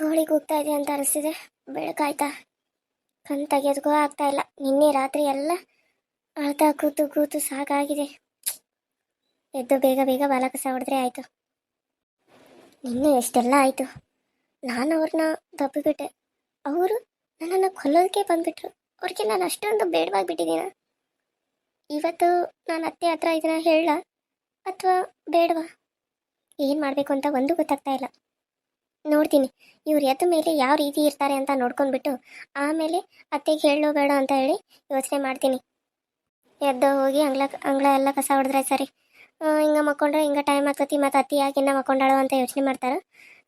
ಕೋಳಿ ಕೂಗ್ತಾ ಇದೆ ಅಂತ ಅನಿಸಿದೆ ಬೆಳಕಾಯ್ತಾ ಕಣ್ ತೆಗೆಯೋದಕ್ಕೂ ಆಗ್ತಾ ಇಲ್ಲ. ನಿನ್ನೆ ರಾತ್ರಿ ಎಲ್ಲ ಅಳ್ತಾ ಕೂತು ಕೂತು ಸಾಕಾಗಿದೆ. ಎದ್ದು ಬೇಗ ಬೇಗ ಬಾಲ ಕಸ ಹೊಡೆದ್ರೆ ಆಯಿತು. ನಿನ್ನೆ ಎಷ್ಟೆಲ್ಲ ಆಯಿತು? ನಾನು ಅವ್ರನ್ನ ತಪ್ಪಿಬಿಟ್ಟೆ ಅವರು ನನ್ನನ್ನು ಕೊಲ್ಲೋದಕ್ಕೆ ಬಂದ್ಬಿಟ್ರು. ಅವ್ರಿಗೆ ನಾನು ಅಷ್ಟೊಂದು ಬೇಡವಾಗಿಬಿಟ್ಟಿದ್ದೀನ ಇವತ್ತು ನಾನು ಅತ್ತೆ ಹತ್ರ ಇದನ್ನ ಹೇಳ ಅಥವಾ ಬೇಡವಾ? ಏನು ಮಾಡಬೇಕು ಅಂತ ಒಂದು ಗೊತ್ತಾಗ್ತಾ ಇಲ್ಲ. ನೋಡ್ತೀನಿ. ಇವ್ರು ಎದ್ದ ಮೇಲೆ ಯಾವ ರೀತಿ ಇರ್ತಾರೆ ಅಂತ ನೋಡ್ಕೊಂಡ್ಬಿಟ್ಟು ಆಮೇಲೆ ಅತ್ತೆಗೆ ಹೇಳೋ ಬೇಡ ಅಂತ ಹೇಳಿ ಯೋಚನೆ ಮಾಡ್ತೀನಿ. ಎದ್ದ ಹೋಗಿ ಅಂಗ್ಲ, ಅಂಗ್ಳ ಎಲ್ಲ ಕಸ ಹೊಡೆದ್ರೆ ಸರಿ. ಹಿಂಗೆ ಮಕ್ಕೊಂಡ್ರೆ ಹಿಂಗೆ ಟೈಮ್ ಆಗ್ತತಿ ಮತ್ತು ಅತ್ತಿ ಯಾಕೆ ಮಕ್ಕೊಂಡಾಳು ಅಂತ ಯೋಚನೆ ಮಾಡ್ತಾರೆ.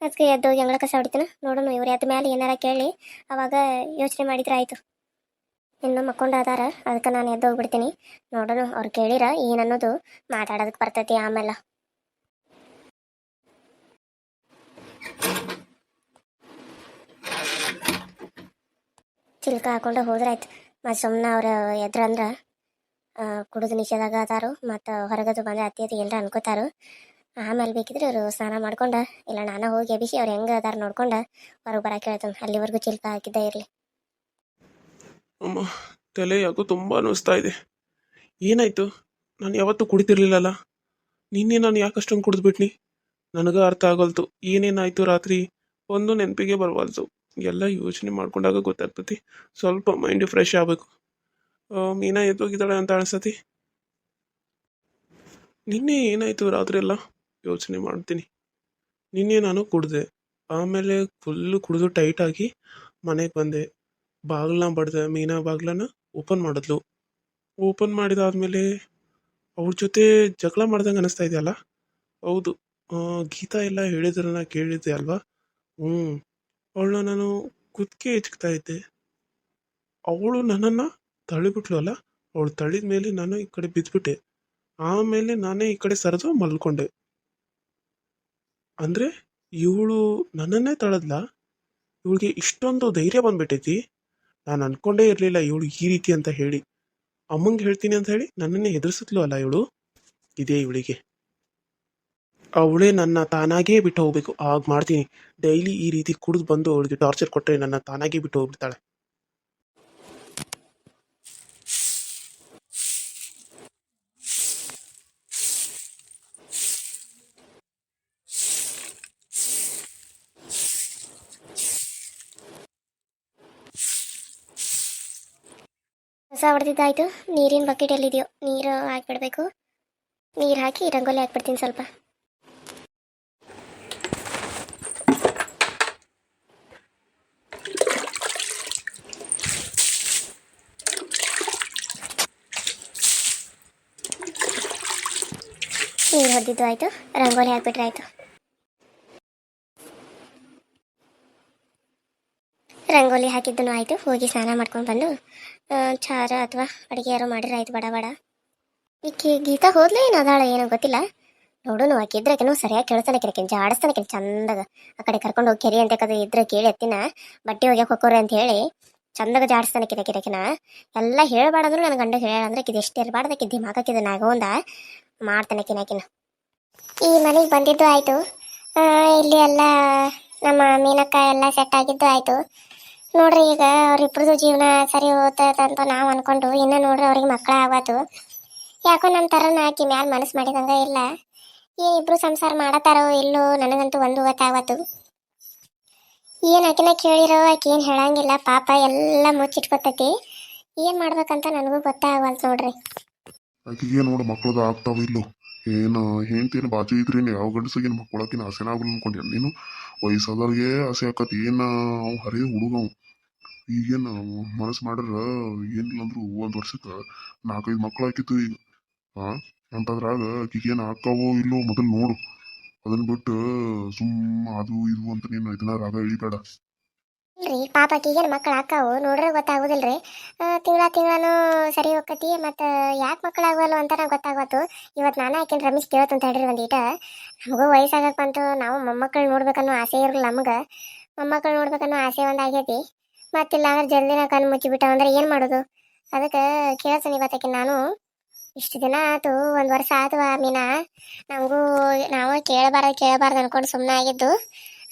ಅದಕ್ಕೆ ಎದ್ದು ಹೋಗಿ ಅಂಗ್ಳ ಕಸ ಹೊಡಿತೀನಿ. ನೋಡೋಣ, ಇವ್ರು ಎದ್ದ ಮೇಲೆ ಏನಾರ ಕೇಳಿ ಅವಾಗ ಯೋಚನೆ ಮಾಡಿದ್ರೆ ಆಯಿತು. ಇನ್ನು ಮಕ್ಕೊಂಡಾದಾರ ಅದಕ್ಕೆ ನಾನು ಎದ್ದು ಹೋಗ್ಬಿಡ್ತೀನಿ ನೋಡೋಣ, ಅವ್ರು ಕೇಳಿರ ಏನನ್ನೋದು ಮಾತಾಡೋದಕ್ಕೆ ಬರ್ತೈತಿ ಆಮೇಲೆ. ಚಿಲ್ಕ ಹಾಕೊಂಡು ಹೋದ್ರಾಯ್ತು ಮತ್ತು ಸುಮ್ಮನೆ ಅವ್ರು ಎದ್ರಂದ್ರೆ ಕುಡಿದು ನಿಷೇಧಾಗ ಅದಾರು, ಮತ್ತು ಹೊರಗದು ಬಂದ ಅತ್ತಿ ಅದು ಎಲ್ಲರೂ ಅನ್ಕೋತಾರು. ಆಮೇಲೆ ಬೇಕಿದ್ರೆ ಅವರು ಸ್ನಾನ ಮಾಡ್ಕೊಂಡ, ಇಲ್ಲ ನಾನು ಹೋಗಿ ಎಬಿಸಿ ಅವ್ರು ಹೆಂಗೆ ಅದಾರ ನೋಡ್ಕೊಂಡು ಹೊರಗೆ ಬರಕ್ಕೆ ಹೇಳ್ತಾನೆ. ಅಲ್ಲಿವರೆಗೂ ಚಿಲ್ಕ ಹಾಕಿದ್ದೇ ಇರಲಿ. ಅಮ್ಮ, ತಲೆ ಯಾಕೋ ತುಂಬ ಅನ್ನಿಸ್ತಾ ಇದೆ. ಏನಾಯಿತು? ನಾನು ಯಾವತ್ತೂ ಕುಡಿತಿರ್ಲಿಲ್ಲಲ್ಲ. ನಿನ್ನೆ ನಾನು ಯಾಕೆ ಅಷ್ಟೊಂದು ಕುಡಿದ್ಬಿಟ್ನಿ? ನನಗೆ ಅರ್ಥ ಆಗೋಲ್ತು. ಏನೇನಾಯ್ತು ರಾತ್ರಿ? ಒಂದು ನೆನಪಿಗೆ ಬರವಲ್ತು. ಎಲ್ಲ ಯೋಚನೆ ಮಾಡ್ಕೊಂಡಾಗ ಗೊತ್ತಾಗ್ತತಿ. ಸ್ವಲ್ಪ ಮೈಂಡ್ ಫ್ರೆಶ್ ಆಗಬೇಕು. ಮೀನಾ ಎದ್ದೋಗಿದ್ದಾಳೆ ಅಂತ ಅನಿಸತಿ? ನಿನ್ನೆ ಏನಾಯಿತು ರಾತ್ರಿ ಎಲ್ಲ? ಯೋಚನೆ ಮಾಡ್ತೀನಿ. ನಿನ್ನೆ ನಾನು ಕುಡ್ದೆ. ಆಮೇಲೆ ಫುಲ್ಲು ಕುಡಿದು ಟೈಟಾಗಿ ಮನೆಗೆ ಬಂದೆ. ಬಾಗಿಲನ್ನ ಬಡ್ದೆ. ಮೀನಾ ಬಾಗಿಲನ್ನ ಓಪನ್ ಮಾಡಿದ್ಲು. ಓಪನ್ ಮಾಡಿದಾದ್ಮೇಲೆ ಅವ್ರ ಜೊತೆ ಜಗಳ ಮಾಡ್ದಂಗೆ ಅನಿಸ್ತಾ ಇದೆಯಲ್ಲ? ಹೌದು. ಗೀತಾ ಎಲ್ಲ ಹೇಳಿದ್ರನ್ನ ಕೇಳಿದ್ದೆ ಅಲ್ವಾ? ಹ್ಞೂ ಅವಳನ್ನ ನಾನು ಕುತ್ತಿಗೆ ಹೆಚ್ಕ್ತಾ ಇದ್ದೆ. ಅವಳು ನನ್ನನ್ನು ತಳ್ಳಿಬಿಟ್ಲು ಅಲ್ಲ? ಅವಳು ತಳ್ಳಿದ ಮೇಲೆ ನಾನು ಈ ಕಡೆ ಬಿದ್ದುಬಿಟ್ಟೆ ಆಮೇಲೆ ನಾನೇ ಈ ಕಡೆ ಸರಿದು ಮಲ್ಕೊಂಡೆ. ಅಂದರೆ ಇವಳು ನನ್ನನ್ನೇ ತಳದ್ಲ ಇವಳಿಗೆ ಇಷ್ಟೊಂದು ಧೈರ್ಯ ಬಂದ್ಬಿಟ್ಟೈತಿ. ನಾನು ಅನ್ಕೊಂಡೇ ಇರಲಿಲ್ಲ ಇವಳು ಈ ರೀತಿ ಅಂತ ಹೇಳಿ. ಅಮ್ಮಂಗೆ ಹೇಳ್ತೀನಿ ಅಂತ ಹೇಳಿ ನನ್ನನ್ನೇ ಹೆದರ್ಸಿದ್ಲು ಅಲ್ಲ ಇವಳು? ಇದೇ ಇವಳಿಗೆ. ಅವಳೇ ನನ್ನ ತಾನಾಗೇ ಬಿಟ್ಟು ಹೋಗ್ಬೇಕು. ಆಗ ಮಾಡ್ತೀನಿ. ಡೈಲಿ ಈ ರೀತಿ ಕುಡಿದು ಬಂದು ಅವಳಿಗೆ ಟಾರ್ಚರ್ ಕೊಟ್ಟರೆ ನನ್ನ ತಾನಾಗೇ ಬಿಟ್ಟು ಹೋಗ್ಬಿಡ್ತಾಳೆ. ಕಸ ಹೊಡೆದಿದ್ದಾಯ್ತು. ನೀರಿನ ಬಕೆಟ್ ಎಲ್ಲಿದೆಯೋ ನೀರು ಹಾಕಿಬಿಡ್ಬೇಕು. ನೀರು ಹಾಕಿ ರಂಗೋಲಿ ಹಾಕ್ಬಿಡ್ತೀನಿ ಸ್ವಲ್ಪ. ನೀರು ಹೊಡೆದಿದ್ದು ಆಯಿತು. ರಂಗೋಲಿ ಹಾಕ್ಬಿಟ್ರೆ ಆಯಿತು. ರಂಗೋಲಿ ಹಾಕಿದ್ದೂ ಆಯಿತು. ಹೋಗಿ ಸ್ನಾನ ಮಾಡ್ಕೊಂಡು ಬಂದು ಚಾರ ಅಥವಾ ಅಡುಗೆ ಯಾರು ಮಾಡಿದ್ರೆ ಆಯ್ತು. ಬಡ ಬಡ. ಈಕೆ ಗೀತಾ ಹೋದ್ಲೇ ಏನು ಅದಾಳ ಏನೋ ಗೊತ್ತಿಲ್ಲ. ನೋಡೋನು, ಆಕೆ ಇದ್ರಕೆನೋ ಸರಿಯಾಗಿ ಕೇಳ್ತಾನೆ ಕಿರಕಿನ ಜಾಡಿಸ್ತಾನೆ ಕಿರಿ ಚಂದಾಗ. ಆ ಕಡೆ ಕರ್ಕೊಂಡು ಹೋಗಿ ಕೆರಿ ಅಂತ ಕದ ಇದ್ರೆ ಕೇಳಿ ಎತ್ತಿನ. ಬಟ್ಟೆ ಹೋಗಿ ಹೋಗೋರೆ ಅಂತ ಹೇಳಿ ಚಂದಾಗ ಜಾಡಿಸ್ತಾನೆ ಕಿರಕಿರಕಿನ ಎಲ್ಲ ಹೇಳ್ಬಾರ್ದಂದ್ರು ನನ್ನ ಗಂಡ ಹೇಳ ಅಂದ್ರೆ ಕಿದು ಎಷ್ಟು ಇರಬಾರ್ದಕ್ಕೆ ದಿಮಾಕಕ್ಕಿದ ನಾಗೋಂದ ಮಾಡ್ತಾನೆ ಕಿನಕಿನ ಈ ಮನೆಗೆ ಬಂದಿದ್ದು ಆಯಿತು. ಇಲ್ಲಿ ಎಲ್ಲ ನಮ್ಮ ಮೀನಕ್ಕ ಎಲ್ಲ ಸೆಟ್ ಆಗಿದ್ದು ಆಯಿತು. ನೋಡ್ರಿ ಈಗ ಅವ್ರಿಬ್ರದ್ದು ಜೀವನ ಸರಿ ಹೋಗ್ತದಂತ ನಾವು ಅನ್ಕೊಂಡು ಇನ್ನು ನೋಡ್ರಿ ಅವ್ರಿಗೆ ಮಕ್ಕಳ ಆಗೋದು. ಯಾಕೋ ನಮ್ಮ ಥರನ ಆಕಿ ಮ್ಯಾಲ ಮನಸ್ಸು ಮಾಡಿದಂಗ ಇಲ್ಲ. ಈ ಇಬ್ರು ಸಂಸಾರ ಮಾಡತ್ತಾರೋ ಇಲ್ಲೋ ನನಗಂತೂ ಒಂದು ಗೊತ್ತಾಗತ್ತು ಏನು ಆಕಿನ ಕೇಳಿರೋ ಆಕಿ ಏನು ಹೇಳಂಗಿಲ್ಲ. ಪಾಪ ಎಲ್ಲ ಮುಚ್ಚಿಟ್ಕೊತೈತಿ. ಏನು ಮಾಡ್ಬೇಕಂತ ನನಗೂ ಗೊತ್ತಾಗವಲ್ತು ನೋಡ್ರಿ. ಆಕಿಗೆ ನೋಡು ಮಕ್ಕಳದ ಆಗ್ತಾವ ಇಲ್ಲೋ? ಏನು ಹೆಂಡ್ತೇನು ಬಾಚಿ ಇದ್ರೇನು ಯಾವ ಗಂಡಸಿಗೇನು ಮಕ್ಕಳಕಿನ ಆಸೆನ ಆಗಲ್ಲ ಅನ್ಕೊಂಡೆ ನೀನು? ವಯಸ್ಸಾದವ್ರಿಗೆ ಆಸೆ ಆಕತಿ. ಏನು, ಅವ್ ಹರೇ ಹುಡುಗ ಅವ. ಈಗೇನು ಮನಸ್ಸು ಮಾಡ್ರ ಏನಿಲ್ಲ ಅಂದ್ರು ಒಂದು ವರ್ಷಕ್ಕೆ ನಾಲ್ಕೈದು ಮಕ್ಳು ಆಕಿತ್ತು ಈಗ. ಹಾ ಅಂತದ್ರಾಗ ಆಕಿಗೆ ಏನು ಹಾಕಾವೋ ಇಲ್ಲೋ ಮೊದಲು ನೋಡು. ಅದನ್ನ ಬಿಟ್ಟು ಸುಮ್ಮ ಅದು ಇದು ಅಂತ ನೀನು ಇದನ್ನ ರಾಗ ಇಳಿಬೇಡ ಇಲ್ರಿ ಪಾಪ ಆಕಿಗೇನು ಮಕ್ಕಳು ಆಕಾವು ನೋಡ್ರೆ ಗೊತ್ತಾಗೋದಿಲ್ರಿ. ತಿಂಗಳ ತಿಂಗಳನು ಸರಿ ಹೋಗತಿ ಮತ್ತು ಯಾಕೆ ಮಕ್ಕಳು ಆಗವಲ್ಲು ಅಂತ ನಂಗೆ ಗೊತ್ತಾಗತ್ತು ಇವತ್ತು ನಾನು ಆಕಿನ ರಮೇಶ್ ಕೇಳ್ತಂತ ಹೇಳ್ರಿ ಒಂದೀಟ. ನಮಗೂ ವಯಸ್ಸಾಗಕ್ಕೆ ಬಂತು, ನಾವು ಮೊಮ್ಮಕ್ಕಳು ನೋಡ್ಬೇಕನ್ನೋ ಆಸೆ ಇರಲಿಲ್ಲ ನಮ್ಗೆ. ಮೊಮ್ಮಕ್ಕಳು ನೋಡ್ಬೇಕನ್ನೋ ಆಸೆ ಒಂದು ಆಗೈತಿ ಮತ್ತಿಲ್ಲ ಅಂದ್ರೆ ಜಲ್ದಿನ ಕಣ್ಣು ಮುಚ್ಚಿಬಿಟ್ಟ ಅಂದ್ರೆ ಏನು ಮಾಡೋದು? ಅದಕ್ಕೆ ಕೇಳ್ತಾನೆ ಇವತ್ತಕ್ಕೆ ನಾನು. ಇಷ್ಟು ದಿನ ಆತು, ಒಂದು ವರ್ಷ ಆತು ಆ ಮೀನಾ. ನಮಗೂ ನಾವು ಕೇಳಬಾರ್ದು ಕೇಳಬಾರ್ದು ಅನ್ಕೊಂಡು ಸುಮ್ಮನೆ ಆಗಿದ್ದು.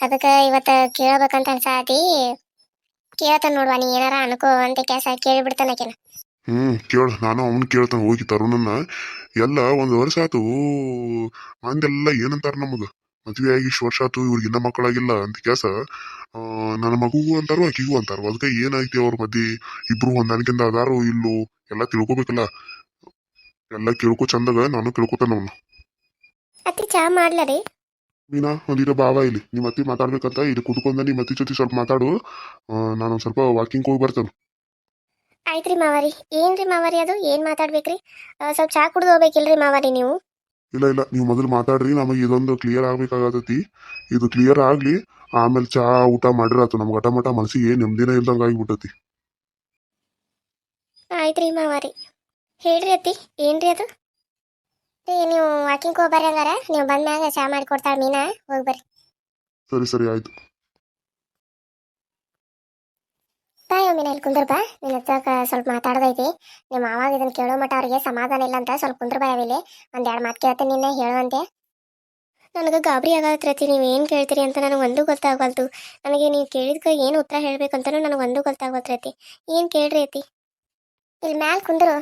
ಅದಕ್ಕೆ ಇವತ್ತು ಕೇಳ್ಬೇಕಂತ ಅನ್ಸಾತಿ. ಕೇಳ್ತಾನ ನೋಡುವ ನೀ ಏನಾರ ಅನ್ಕೋ ಅಂತ ಕೆಲಸ ಕೇಳಿಬಿಡ್ತಾನಕಿನ ಹ್ಮ್ ಕೇಳ. ನಾನು ಅವ್ನ್ ಕೇಳ್ತಾನೆ ಹೋಗಿ ತರುಣನ್ನ. ಎಲ್ಲ ಒಂದ್ ವರ್ಷ ಆತು. ಮಂದೆಲ್ಲ ಏನಂತಾರ ನಮಗ? ಮದ್ವೆ ಆಗಿ ಇಷ್ಟು ವರ್ಷ ಆತು ಇವ್ರಿಗೆ ಇನ್ನ ಮಕ್ಕಳಾಗಿಲ್ಲ ಅಂತ ಕೇಸ ನನ್ನ ಮಗುಗೂ ಅಂತಾರು ಆಕಿಗೂ ಅಂತಾರ. ಅದಕ್ಕೆ ಏನೈತಿ ಅವ್ರ ಮಧ್ಯೆ ಇಬ್ರು ಹೊಂದಾಣಿಕೆಯಿಂದ ಅದಾರೋ ಇಲ್ಲೋ? ಎಲ್ಲ ತಿಳ್ಕೊಬೇಕಲ್ಲ. ಎಲ್ಲ ಕೇಳ್ಕೊ ಚಂದಾಗ ನಾನು ಕೇಳ್ಕೊತಾನ ಅವ್ನು. ಅತ್ತಿ ಚಾ ಮಾಡ್ಲಾರಿ ಮೀನಾ ಒಂದಿಟ ಬಾವ ಇಲ್ಲಿ. ನಿಮ್ಮ ಅತ್ತಿ ಮಾತಾಡ್ಬೇಕಂತ ಇಲ್ಲಿ ಕುತ್ಕೊಂಡ ನಿಮ್ಮ ಅತ್ತಿ ಜೊತೆ ಸ್ವಲ್ಪ ಮಾತಾಡು. ಆ, ನಾನು ಒಂದ್ ಸ್ವಲ್ಪ ವಾಕಿಂಗ್ ಹೋಗಿ ಬರ್ತೇನೆ. ಆಯ್ತ್ರಿ ಮಾವಾರಿ. ಏನ್ರಿ ಮಾವಾರಿ ಅದು? ಏನ್ ಮಾತಾಡ್ಬೇಕ್ರಿ? ಆ, ಸ್ವಲ್ಪ ಚಾ ಕುಡ್ದು ಹೋಗ್ಬೇಕಿಲ್ರಿ ಮಾವಾರಿ ನೀವು? ಇಲ್ಲ ಇಲ್ಲ. ನೀವು ಮೊದಲು ಮಾತಾಡ್ರಿ. ನಮಗೆ ಇದೊಂದು ಕ್ಲಿಯರ್ ಆಗ್ಬೇಕಾಗತೈತಿ. ಇದು ಕ್ಲಿಯರ್ ಆಗ್ಲಿ ಆಮೇಲೆ ಚಾ ಊಟ ಮಾಡಿರಾತು ನಮ್ಗೆ ಅಟ ಮಟ ಮನಸ್ಸಿಗೆ ನೆಮ್ಮದಿನೇ ಇಲ್ದಂಗ ಆಗಿಬಿಟ್ಟತಿ. ಆಯ್ತ್ರಿ ಮಾವಾರಿ. ಹೇಳ್ರಿ ಅತ್ತಿ. ಏನ್ರಿ ಅದು? ರೀ ನೀವು ವಾಕಿಂಗ್ ಹೋಗ್ಬರ್ರಿ ಹಂಗಾರ. ನೀವು ಬಂದ್ಮ್ಯಾಗ ಚಾ ಮಾಡಿ ಕೊಡ್ತಾಳ ಮೀನಾ. ಹೋಗಿ ಬರ್ರಿ. ಸರಿ ಸರಿ ಆಯ್ತು. ಬಾಯ್ ಮೀನ ಇಲ್ಲಿ ಕುಂದ್ರ ಬಾ. ನಿನ್ನ ಹತ್ರಕ ಸ್ವಲ್ಪ ಮಾತಾಡ್ದೈತಿ. ನಿಮ್ಮ ಮಾವಾಗ ಇದನ್ನ ಕೇಳೋ ಮಟ್ಟ ಅವ್ರಿಗೆ ಸಮಾಧಾನ ಇಲ್ಲ ಅಂತ ಸ್ವಲ್ಪ ಕುಂದ್ರ ಬಾ ಅವಿಲಿ ಒಂದ್ ಎರಡು ಮಾತು ಕೇಳ್ತೀನಿ ನಿನ್ನೆ ಹೇಳುವಂತೆ ನನಗೆ ಗಾಬರಿ ಆಗತ್ತಿ ನೀವು ಏನು ಕೇಳ್ತೀರಿ ಅಂತ ನನಗೆ ಒಂದು ಗೊತ್ತಾಗಲ್ತು ನನಗೆ ನೀವು ಕೇಳಿದ್ಕ ಏನು ಉತ್ತರ ಹೇಳ್ಬೇಕಂತನೂ ನನಗೆ ಒಂದು ಗೊತ್ತಾಗವಲ್ತ್ರಿ ಏನು ಕೇಳ್ರಿ ಐತಿ ಇಲ್ಲಿ ಮ್ಯಾಲೆ ಕುಂದ್ರು.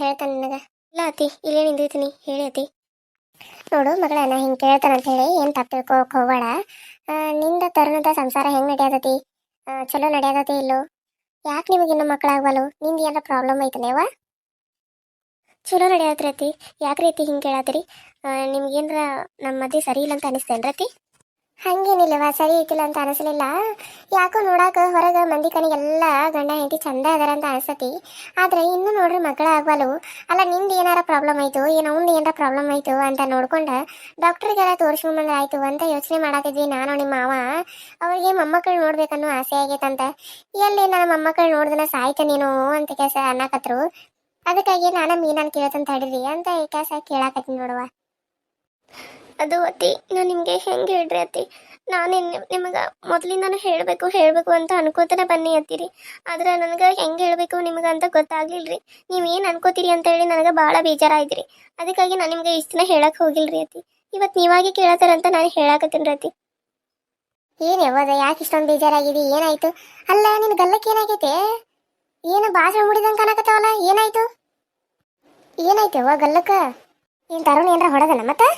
ಹೇಳ್ತಾನೆ ನಿನಗೆ. ಇಲ್ಲ ಅತಿ ಇಲ್ಲೇ ನಿಂದಿರ್ತೀನಿ. ಹೇಳಿ ಅತಿ ನೋಡು, ಮಗಳ, ನಾ ಹಿಂಗೆ ಕೇಳ್ತಾನಂತ ಹೇಳಿ ಏನು ತಪ್ಪು ತಿಳ್ಕೊಳಕ್ ಹೋಗಬೇಡ. ನಿಂದ ತರುಣದ ಸಂಸಾರ ಹೆಂಗೆ ನಡೆಯತೈತಿ? ಚಲೋ ನಡೆಯದತಿ ಇಲ್ಲೋ? ಯಾಕೆ ನಿಮಗೆ ಇನ್ನೂ ಮಕ್ಕಳಾಗವಲ್ಲು ನಿಂದು ಏನಾರ ಪ್ರಾಬ್ಲಮ್ ಐತನೇವ ಚಲೋ ನಡೆಯತ್ರಿ ಅತಿ ಯಾಕೆ ರೀತಿ ಹಿಂಗೆ ಕೇಳತ್ತೀರಿ? ನಿಮ್ಗೇನ್ರ ನಮ್ಮ ಮದುವೆ ಸರಿ ಇಲ್ಲ ಅಂತ ಅನಿಸ್ತೇನ್ರಿ ಅತಿ ಹಂಗೇನಿಲ್ಲವ ಸರಿ ಐತಿಲ್ಲ ಅಂತ ಅನಿಸ್ಲಿಲ್ಲ. ಯಾಕೋ ನೋಡಾಕ ಹೊರಗೆ ಮಂದಿ ಕಣಿಗೆಲ್ಲ ಗಂಡ ಹೆಂಡತಿ ಚಂದ ಅದಾರ ಅಂತ ಅನಿಸ್ತತಿ ಆದ್ರೆ ಇನ್ನು ನೋಡ್ರಿ ಮಕ್ಕಳ ಆಗ್ವಲ್ಲು. ಅಲ್ಲ, ನಿಂದು ಏನಾರ ಪ್ರಾಬ್ಲಮ್ ಆಯ್ತು? ಏನು ಅವ್ನು ಏನಾರ ಪ್ರಾಬ್ಲಮ್ ಆಯ್ತು ಅಂತ ನೋಡ್ಕೊಂಡು ಡಾಕ್ಟ್ರಿಗೆಲ್ಲ ತೋರಿಸ್ಕೊಂಬಂದ್ರೆ ಆಯ್ತು ಅಂತ ಯೋಚನೆ ಮಾಡಾತಿದ್ವಿ ನಾನು ನಿಮ್ಮ ಮಾವ. ಅವ್ರಿಗೆ ಮೊಮ್ಮಕ್ಕಳು ನೋಡ್ಬೇಕನ್ನೋ ಆಸೆ ಆಗೈತಂತ ಎಲ್ಲಿ ನನ್ನ ಮೊಮ್ಮಕ್ಕಳು ನೋಡ್ದನ ಸಾಯ್ತ ನೀನು ಅಂತ ಕೆಲಸ ಅನ್ನಕತ್ರು. ಅದಕ್ಕಾಗಿ ನಾನು ಮೀನನ್ನು ಕೇಳತ್ತಂತ ಹೇಳಿದ್ವಿ ಅಂತ ಕೆಲಸ ಕೇಳಾಕತ್ತೀನಿ ನೋಡುವ. ಅದು ಅತಿ, ನಾನು ನಿಮಗೆ ಹೆಂಗೆ ಹೇಳ್ರಿ ಅತಿ? ನಾನು ನಿಮಗೆ ಮೊದಲಿಂದನೂ ಹೇಳಬೇಕು ಹೇಳಬೇಕು ಅಂತ ಅನ್ಕೋತಾನೆ ಬನ್ನಿ ಅತ್ತಿರಿ. ಆದ್ರೆ ನನಗೆ ಹೆಂಗೆ ಹೇಳಬೇಕು ನಿಮಗೆ ಅಂತ ಗೊತ್ತಾಗ್ಲಿಲ್ರಿ. ನೀವು ಏನು ಅನ್ಕೋತೀರಿ ಅಂತ ಹೇಳಿ ನನಗೆ ಭಾಳ ಬೇಜಾರಾಯ್ತು ಅದಕ್ಕಾಗಿ ನಾನು ನಿಮಗೆ ಇಷ್ಟು ದಿನ ಹೇಳಕ್ಕೆ ಹೋಗಿಲ್ರಿ ಅತಿ. ಇವತ್ತು ನೀವಾಗಿ ಕೇಳತ್ತಾರಂತ ನಾನು ಹೇಳಾಕತ್ತೀನಿ ರೀ ಏನು ಯಾವಾಗ ಯಾಕೆ ಇಷ್ಟೊಂದು ಬೇಜಾರಾಗಿದೆ? ಏನಾಯ್ತು? ಅಲ್ಲ ನಿನ್ನ ಗಲ್ಲಕ್ಕೆ ಏನಾಗೈತೆ? ಏನು ಭಾಷಣ ಮುಡಿದಂಗೆ ಕಾಣಕತ್ತಾವಲ್ಲ? ಏನಾಯ್ತು? ಏನಾಯ್ತು ಅವ್ವ ಗಲ್ಲಕ್ಕ? ಏನು ತರುಣ್ ಏನಾರ ಹೊಡೆದನ ಮತ್ತೆ?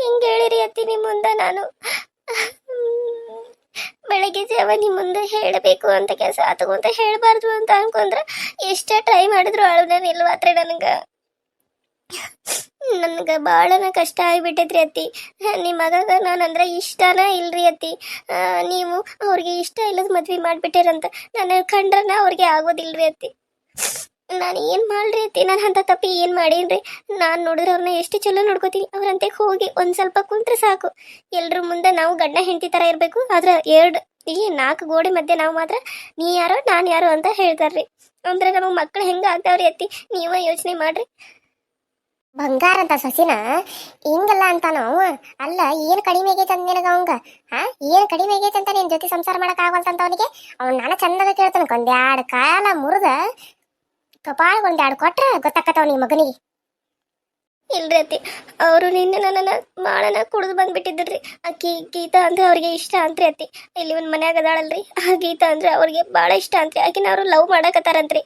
ಹಿಂಗೆ ಹೇಳಿರಿ ಅತ್ತಿ ನಿಮ್ಮ ಮುಂದೆ ನಾನು. ಬೆಳಗ್ಗೆ ಜಾವ ನಿಮ್ಮ ಮುಂದೆ ಹೇಳಬೇಕು ಅಂತ ಕೆಲಸ ಆತು ಅಂತ ಹೇಳಬಾರ್ದು ಅಂತ ಅನ್ಕೊಂಡ್ರೆ ಎಷ್ಟೇ ಟ್ರೈ ಮಾಡಿದ್ರು ಅಳುನ ನಿಲ್ವಾತ್ರಿ ನನಗೆ. ನನಗೆ ಭಾಳನ ಕಷ್ಟ ಆಗಿಬಿಟ್ಟೈತ್ರಿ ಅತ್ತಿ. ನಿಮ್ಮ ನಾನು ಅಂದ್ರೆ ಇಷ್ಟನ ಇಲ್ರಿ ಅತ್ತಿ. ನೀವು ಅವ್ರಿಗೆ ಇಷ್ಟ ಇಲ್ಲದ ಮದ್ವೆ ಮಾಡಿಬಿಟ್ಟಿರಂತ. ನಾನು ಕಂಡ್ರನ ಅವ್ರಿಗೆ ಆಗೋದಿಲ್ರಿ ಅತ್ತಿ. ನಾನು ಏನು ಮಾಡ್ರಿ ಅತ್ತಿ? ನಾನು ಅಂತ ತಪ್ಪಿ ಏನು ಮಾಡೀನ್ರಿ? ನಾನು ನೋಡಿದ್ರೆ ಅವ್ರನ್ನ ಎಷ್ಟು ಚಲೋ ನೋಡ್ಕೋತೀನಿ ಅವ್ರಂತೆ ಹೋಗಿ ಒಂದು ಸ್ವಲ್ಪ ಕುಂತ್ರೆ ಸಾಕು. ಎಲ್ಲರ ಮುಂದೆ ನಾವು ಗಂಡ ಹೆಂಡತಿ ಥರ ಇರಬೇಕು. ಆದ್ರೆ ಎರಡು, ಈ ನಾಲ್ಕು ಗೋಡೆ ಮಧ್ಯೆ ನಾವು ಮಾತ್ರ ನೀ ಯಾರೋ, ನಾನು ಯಾರೋ ಅಂತ ಹೇಳ್ತಾರ್ರಿ. ಅಂದ್ರೆ ನಮಗೆ ಮಕ್ಕಳು ಹೆಂಗೆ ಆಗ್ತಾವ್ರಿ ಅತ್ತಿ? ನೀವೇ ಯೋಚನೆ ಮಾಡ್ರಿ. ಬಂಗಾರ ಅಂತ ಸಸಿನ? ಹಿಂಗಲ್ಲ ಅಂತ ನಾವು? ಅಲ್ಲ, ಏನು ಕಡಿಮೆ ಆಗೈತೆ ಅಂತ ನಿನಗೆ ಅವಂಗ? ಹಾ ಏನು ಕಡಿಮೆ ಆಗೈತೆ ಅಂತ ನಿನ್ನ ಜೊತೆ ಸಂಸಾರ ಮಾಡಕ್ ಆಗವಲ್ತಂತ ಅವನಿಗೆ? ಅವ್ನು ನಾನು ಚಂದಾಗ ಕೇಳ್ತಾನ. ಒಂದೆರಡು ಕಾಲ ಮುರಿದ ಕಪಾಳ ಒಂದೆರಡು ಕೊಟ್ರ ಗೊತ್ತಾಕತ್ತವ ಮಗನಿಗೆ. ಇಲ್ರಿ ಅತ್ತಿ, ಅವರು ನಿನ್ನೆ ನನ್ನನ್ನು ಭಾಳನ ಕುಡಿದು ಬಂದ್ಬಿಟ್ಟಿದ್ರಿ ಅಕ್ಕಿ ಗೀತಾ ಅಂದ್ರೆ ಅವ್ರಿಗೆ ಇಷ್ಟ ಅಂತ್ರಿ ಅತ್ತಿ. ಇಲ್ಲಿ ಒಂದು ಮನ್ಯಾಗ ಅದಾಳಲ್ರಿ. ಆ ಗೀತಾ ಅಂದ್ರೆ ಅವ್ರಿಗೆ ಭಾಳ ಇಷ್ಟ ಅಂತ್ರಿ. ಆಕಿನ ಅವರು ಲವ್ ಮಾಡಕತ್ತಾರಂತ್ರಿ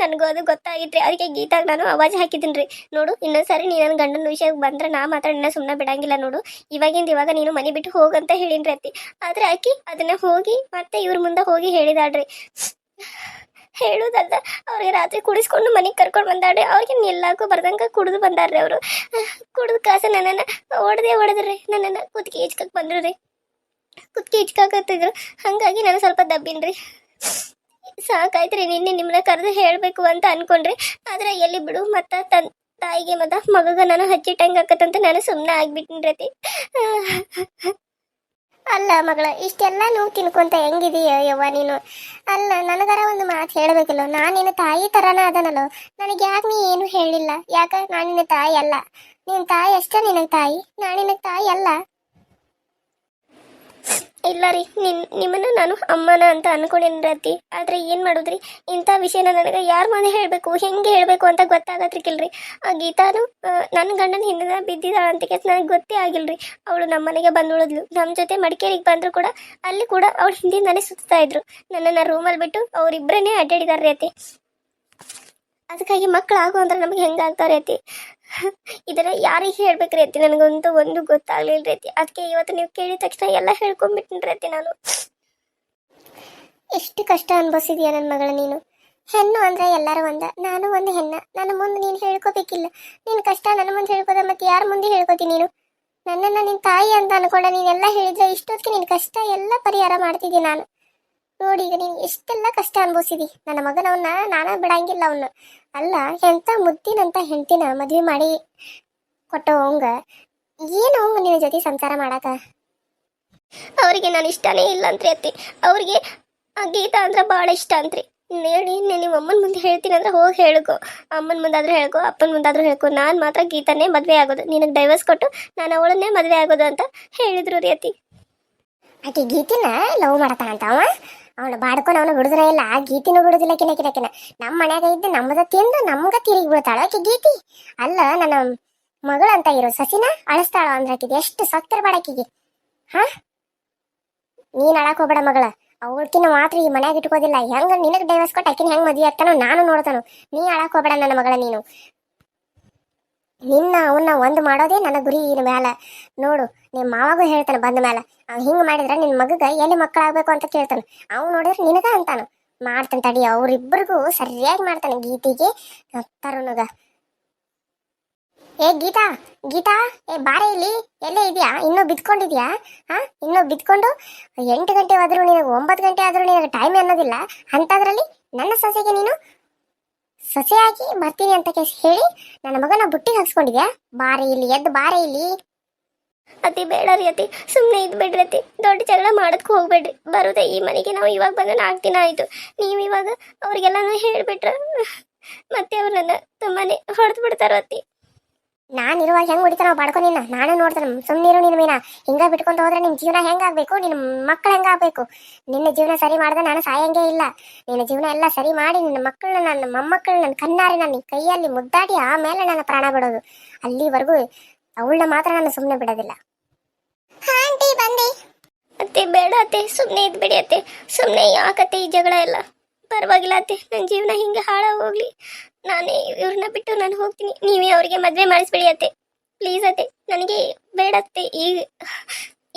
ನನಗೂ ಅದು ಗೊತ್ತಾಗಿತ್ರಿ. ಅದಕ್ಕೆ ಗೀತಾಗ ನಾನು ಅವಾಜ್ ಹಾಕಿದ್ದೀನಿ ನೋಡು ಇನ್ನೊಂದು ಸರಿ ನೀ ನನ್ನ ಗಂಡನ ವಿಷಯಕ್ಕೆ ಬಂದ್ರೆ ನಾ ಮಾತ್ರ ನಿನ್ನ ಸುಮ್ಮನೆ ಬಿಡಂಗಿಲ್ಲ ನೋಡು. ಇವಾಗಿಂದ ಇವಾಗ ನೀನು ಮನೆ ಬಿಟ್ಟು ಹೋಗಂತ ಹೇಳಿನ್ರಿ ಅತ್ತಿ. ಆದ್ರೆ ಆಕಿ ಅದನ್ನ ಹೋಗಿ ಮತ್ತೆ ಇವ್ರ ಮುಂದೆ ಹೋಗಿ ಹೇಳಿದಾಳ್ರಿ. ಹೇಳುದಲ್ಲ ಅವ್ರಿಗೆ ರಾತ್ರಿ ಕುಡಿಸ್ಕೊಂಡು ಮನೆಗೆ ಕರ್ಕೊಂಡು ಬಂದಾಡ್ರಿ ಅವ್ರಿಗೆ ನಿಲ್ಲಾಕು ಬರ್ದಂಗ ಕುಡಿದು ಬಂದಾರ್ರಿ ಅವರು. ಕುಡಿದು ಕಾಸು ನನ್ನನ್ನು ಹೊಡೆದೇ ಹೊಡೆದ್ರಿ ನನ್ನನ್ನು ಕುತ್ತಿಗೆ ಈಚ್ಕಕ್ಕೆ ಬಂದ್ರು ರೀ ಕುತ್ತಿಗೆ ಈಚ್ಕಾಕತ್ತಿದ್ರು ಹಾಗಾಗಿ ನಾನು ಸ್ವಲ್ಪ ದಬ್ಬಿನ್ರಿ. ಸಾಕಾಯ್ತ್ರಿ, ನಿನ್ನೆ ನಿಮ್ಮನ್ನ ಕರೆದು ಹೇಳಬೇಕು ಅಂತ ಅನ್ಕೊಂಡ್ರಿ. ಆದ್ರೆ ಎಲ್ಲಿ ಬಿಡು, ಮತ್ತ ತನ್ ತಾಯಿಗೆ ಮತ್ತ ಮಗಗ ನಾನು ಹಚ್ಚಿಟ್ಟಂಗೆ ಆಕತ್ತಂತ ನಾನು ಸುಮ್ಮನೆ ಆಗ್ಬಿಟ್ಟಿನ್ರತಿ. ಅಲ್ಲ ಮಗಳ, ಇಷ್ಟೆಲ್ಲ ನೋವು ತಿನ್ಕೊಂತ ಹೆಂಗಿದೀಯ ಯವ್ವ ನೀನು? ಅಲ್ಲ, ನನಗರ ಒಂದು ಮಾತು ಹೇಳಬೇಕಲ್ಲ? ನಾನು ನಿನ್ನ ತಾಯಿ ಥರನ ಅದನಲ್ಲೋ? ನನಗೆ ಯಾಕೆ ನೀ ಏನು ಹೇಳಿಲ್ಲ? ಯಾಕೆ ನಾನು ನಿನ್ನ ತಾಯಿ ಅಲ್ಲ? ನಿನ್ನ ತಾಯಿ ಅಷ್ಟೇ ನಿನ್ನ ತಾಯಿ, ನಾನು ನಿನ್ನ ತಾಯಿ ಅಲ್ಲ. ಇಲ್ಲ ರೀ, ನಿನ್, ನಿಮ್ಮನ್ನ ನಾನು ಅಮ್ಮನ ಅಂತ ಅನ್ಕೊಂಡಿನಿ ರತಿ. ಆದ್ರೆ ಏನ್ ಮಾಡುದ್ರಿ? ಇಂಥ ವಿಷಯನ ನನಗೆ ಯಾರ ಮನೆ ಹೇಳ್ಬೇಕು? ಹೆಂಗೆ ಹೇಳ್ಬೇಕು ಅಂತ ಗೊತ್ತಾಗತ್ರಿಕಿಲ್ರಿ. ಆ ಗೀತಾನು ನನ್ನ ಗಂಡನ ಹಿಂದಿನ ಬಿದ್ದಿದ್ದಾಳ ಅಂತ ನನಗೆ ಗೊತ್ತೇ ಆಗಿಲ್ರಿ. ಅವಳು ನಮ್ಮ ಮನೆಗೆ ಬಂದು ಉಳಿದ್ಲು ನಮ್ಮ ಜೊತೆ ಮಡಿಕೇರಿಗೆ ಬಂದ್ರು ಕೂಡ, ಅಲ್ಲಿ ಕೂಡ ಅವಳು ಹಿಂದಿಂದಾನೇ ಸುತ್ತಾ ಇದ್ರು. ನನ್ನನ್ನ ರೂಮಲ್ಲಿ ಬಿಟ್ಟು ಅವರಿಬ್ಬರನ್ನೇ ಅಡ್ಡಾಡಿದಾರೆ ಅತಿ ಅದಕ್ಕಾಗಿ ಮಕ್ಕಳು ಅಂದ್ರೆ ನಮಗೆ ಹೆಂಗಾಗ್ತಾರೆ ಅತಿ ಇದನ್ನ ಯಾರಿಗೆ ಹೇಳ್ಬೇಕು ರೀತಿ ನನಗಂತೂ ಒಂದು ಗೊತ್ತಾಗ್ಲಿಲ್ಲ ರೀತಿ ಅದಕ್ಕೆ ಇವತ್ತು ನೀವು ಕೇಳಿದ ತಕ್ಷಣ ಎಲ್ಲ ಹೇಳ್ಕೊಂಡ್ಬಿಟ್ಟಿನ ರೀತಿ ನಾನು. ಎಷ್ಟು ಕಷ್ಟ ಅನ್ಭವಿಸಿದ್ಯಾ ನನ್ನ ಮಗಳ ನೀನು? ಹೆಣ್ಣು ಅಂದ್ರೆ ಎಲ್ಲರೂ ಒಂದ. ನಾನು ಒಂದು ಹೆಣ್ಣ. ನನ್ನ ಮುಂದೆ ನೀನು ಹೇಳ್ಕೋಬೇಕಿಲ್ಲ. ನಿನ್ನ ಕಷ್ಟ ನನ್ನ ಮುಂದೆ ಹೇಳ್ಕೋದ ಮತ್ತೆ ಯಾರ ಮುಂದೆ ಹೇಳ್ಕೋತಿ ನೀನು? ನನ್ನನ್ನ ನಿನ್ ತಾಯಿ ಅಂತ ಅನ್ಕೊಂಡ ನೀನೆಲ್ಲ ಹೇಳಿದ್ರೆ ಇಷ್ಟೊತ್ತಿಗೆ ನಿನ್ನ ಕಷ್ಟ ಎಲ್ಲ ಪರಿಹಾರ ಮಾಡ್ತಿದ್ದೀನಿ ನಾನು. ನೋಡಿ, ಈಗ ನೀನು ಎಷ್ಟೆಲ್ಲ ಕಷ್ಟ ಅನ್ಭವಿಸಿದಿ. ನನ್ನ ಮಗನವನ್ನ ನಾನ ಬಿಡಂಗಿಲ್ಲ ಅವನು. ಅಲ್ಲ, ಎಂತ ಮುದ್ದಿನಂತ ಹೆಂಡತಿನ ಮದ್ವೆ ಮಾಡಿ ಕೊಟ್ಟವಂಗ ಏನು ನಿನ್ನ ಜೊತೆ ಸಂಸಾರ ಮಾಡಾಕ? ಅವರಿಗೆ ನಾನು ಇಷ್ಟನೇ ಇಲ್ಲ ಅಂತ್ರಿ ಅತ್ತಿ. ಅವ್ರಿಗೆ ಆ ಗೀತಾ ಅಂದ್ರೆ ಭಾಳ ಇಷ್ಟ ಅಂತ್ರಿ. ಹೇಳಿ ನಿಮ್ಮ ಅಮ್ಮನ ಮುಂದೆ ಹೇಳ್ತೀನಿ ಅಂದ್ರೆ ಹೋಗಿ ಹೇಳ್ಕೊ. ಅಮ್ಮನ ಮುಂದಾದ್ರೂ ಹೇಳ್ಕೊ, ಅಪ್ಪನ ಮುಂದಾದ್ರೂ ಹೇಳ್ಕೊ. ನಾನು ಮಾತ್ರ ಗೀತಾನೇ ಮದುವೆ ಆಗೋದು. ನಿನಗೆ ಡೈವರ್ಸ್ ಕೊಟ್ಟು ನಾನು ಅವಳನ್ನೇ ಮದುವೆ ಆಗೋದು ಅಂತ ಹೇಳಿದ್ರು ರೀ ಅತ್ತಿ. ಆಕೆ ಗೀತಿನ ಲವ್ ಮಾಡತಾನಂತ ಅವ? ಅವನು ಬಾಡ್ಕೊಂಡು ಅವನು ಬಿಡುದ್ರ ಇಲ್ಲ, ಆ ಗೀತಿನೂ ಬಿಡುದಿಲ್ಲ ಕಿನ ಕಿನ ಕಿನ. ನಮ್ಮ ಮನ್ಯಾಗ ಇದ್ದು ನಮ್ಮದ ತಿಂದು ನಮ್ಗ ತಿರುಗಿ ಬೀಳ್ತಾಳ ಆಕೆ ಗೀತಿ? ಅಲ್ಲ, ನನ್ನ ಮಗಳಂತ ಇರೋ, ಸಸಿನ ಅಳಸ್ತಾಳ ಅಂದ್ರೆ ಆಕಿಗೆ? ಎಷ್ಟು ಸತ್ತರ ಬಾಡಕಿಗೆ ಹಾ? ನೀನ್ ಅಳಕ್ ಹೋಗ್ಬೇಡ ಮಗಳ. ಅವಳಕಿನ ಮಾತ್ರ ಈ ಮನ್ಯಾಗ ಇಟ್ಕೋದಿಲ್ಲ. ಹೆಂಗ ನಿನಗ್ ಡೈವರ್ಸ್ ಕೊಟ್ಟು ಆಕಿನ ಹೆಂಗ್ ಮದ್ವೆ ಆಗ್ತಾನೋ ನಾನು ನೋಡ್ತಾನು. ನೀ ಅಳಕ್ ಹೋಗ್ಬೇಡ ನನ್ನ ಮಗಳ ನೀನು. ನಿನ್ನ ಅವನ್ನ ಒಂದು ಮಾಡೋದೇ ನನ್ನ ಗುರಿ ಇನ್ ಮೇಲೆ ನೋಡು ನಿಮ್ಮ ಮಾವಾಗೂ ಹೇಳ್ತಾನೆ ಬಂದ ಮೇಲೆ ಅವ್ನು ಹಿಂಗ್ ಮಾಡಿದ್ರೆ ನಿನ್ನ ಮಗಗ ಎಲ್ಲಿ ಮಕ್ಕಳಾಗ್ಬೇಕು ಅಂತ ಕೇಳ್ತಾನೆ. ಅವ್ನು ನೋಡಿದ್ರೆ ನಿನಗ ಅಂತಾನು. ಮಾಡ್ತಾನೆ ತಡಿ, ಅವ್ರಿಬ್ರಿಗೂ ಸರಿಯಾಗಿ ಮಾಡ್ತಾನೆ ಗೀತೆಗೆ. ತರುಣಗ. ಏ ಗೀತಾ ಗೀತಾ, ಏ ಬಾರೆ ಇಲ್ಲಿ, ಎಲ್ಲೇ ಇದೆಯಾ? ಇನ್ನೂ ಬಿದ್ಕೊಂಡಿದ್ಯಾ? ಹಾ, ಇನ್ನೂ ಬಿದ್ಕೊಂಡು? ಎಂಟು ಗಂಟೆ ಆದರೂ ನಿನಗೆ, ಒಂಬತ್ತು ಗಂಟೆ ಆದರೂ ನಿನಗೆ ಟೈಮ್ ಅನ್ನೋದಿಲ್ಲ. ಅಂಥದ್ರಲ್ಲಿ ನನ್ನ ಸೊಸೆಗೆ ನೀನು ಸೊಸೆಯಾಗಿ ಬರ್ತೀನಿ ಅಂತ ಕೇಸ್ ಹೇಳಿ ನನ್ನ ಮಗನ ಬುಟ್ಟಿಗೆ ಹಾಕ್ಸ್ಕೊಂಡಿದ್ಯಾ? ಬಾರೆ ಇಲ್ಲಿ ಎದ್ದು, ಬಾರೆ ಇಲ್ಲಿ. ಅತಿ ಬೇಡ ರೀ ಅತಿ ಸುಮ್ಮನೆ ಇದ್ ಬಿಡ್ರಿ ಅತಿ. ದೊಡ್ಡ ಜಗಳ ಮಾಡೋದಕ್ಕೆ ಹೋಗ್ಬೇಡ್ರಿ. ಬರುದ ಈ ಮನೆಗೆ ನಾವು ಇವಾಗ ಬಂದು ನಾಲ್ಕು ದಿನ ಆಯಿತು. ನೀವು ಇವಾಗ ಅವ್ರಿಗೆಲ್ಲಾನು ಹೇಳ್ಬಿಟ್ರ. ಮತ್ತೆ ಅವ್ರನ್ನ ತುಂಬಾನೇ ಹೊಡೆದು ಬಿಡ್ತಾರ ಅತಿ. ನಾನು ಇರುವಾಗ ಹೆಂಗ್ ಹೊಡಿತಾನ ಬಾಡ್ಕೊ ನಿನ್ನ. ನಾನು ನೋಡ್ತಾನೆ ಸುಮ್ಮನೆ ಇರು ನಿನ್ನ ಮೀನ. ಹಿಂಗ ಬಿಟ್ಕೊಂತ ಹೋದ್ರೆ ನಿನ್ ಜೀವನ ಹೆಂಗಾಗ್ಬೇಕು ನಿನ್ನ ಮಕ್ಕಳು ಹೆಂಗಾಗ್ಬೇಕು ನಿನ್ನ ಜೀವನ ಸರಿ ಮಾಡಿದ್ರೆ ನಾನು ಸಾಯಂಗೇ ಇಲ್ಲ. ನಿನ್ನ ಜೀವನ ಎಲ್ಲ ಸರಿ ಮಾಡಿ ನಿನ್ನ ಮಕ್ಕಳನ್ನ ನನ್ನ ಮೊಮ್ಮಕ್ಕಳು ನನ್ನ ಕಣ್ಣಾರಿ ನನ್ನ ಕೈಯಲ್ಲಿ ಮುದ್ದಾಡಿ ಆಮೇಲೆ ನನ್ನ ಪ್ರಾಣ ಬಿಡೋದು. ಅಲ್ಲಿವರೆಗೂ ಅವಳನ್ನ ಮಾತ್ರ ನಾನು ಸುಮ್ಮನೆ ಬಿಡೋದಿಲ್ಲ. ಆಂಟಿ, ಬಂದೆ. ಅತ್ತೆ, ಬೇಡ ಅತ್ತೆ ಸುಮ್ಮನೆ ಇದ್ಬಿಡಿ ಅತ್ತೆ. ಸುಮ್ಮನೆ ಯಾಕತ್ತೆ ಈ ಜಗಳ ಎಲ್ಲ? ಪರವಾಗಿಲ್ಲ ಅತ್ತೆ. ನನ್ನ ಜೀವನ ಹಿಂಗೆ ಹೋಗ್ಲಿ ನಾನೇ ಇವ್ರನ್ನ ಬಿಟ್ಟು ನಾನು ಹೋಗ್ತೀನಿ. ನೀವೇ ಅವರಿಗೆ ಮದುವೆ ಮಾಡಿಸ್ಬಿಡಿ ಅತ್ತೆ. ಪ್ಲೀಸ್ ಅತ್ತೆ. ನನಗೆ ಬೇಡ ಅತ್ತೆ. ಈ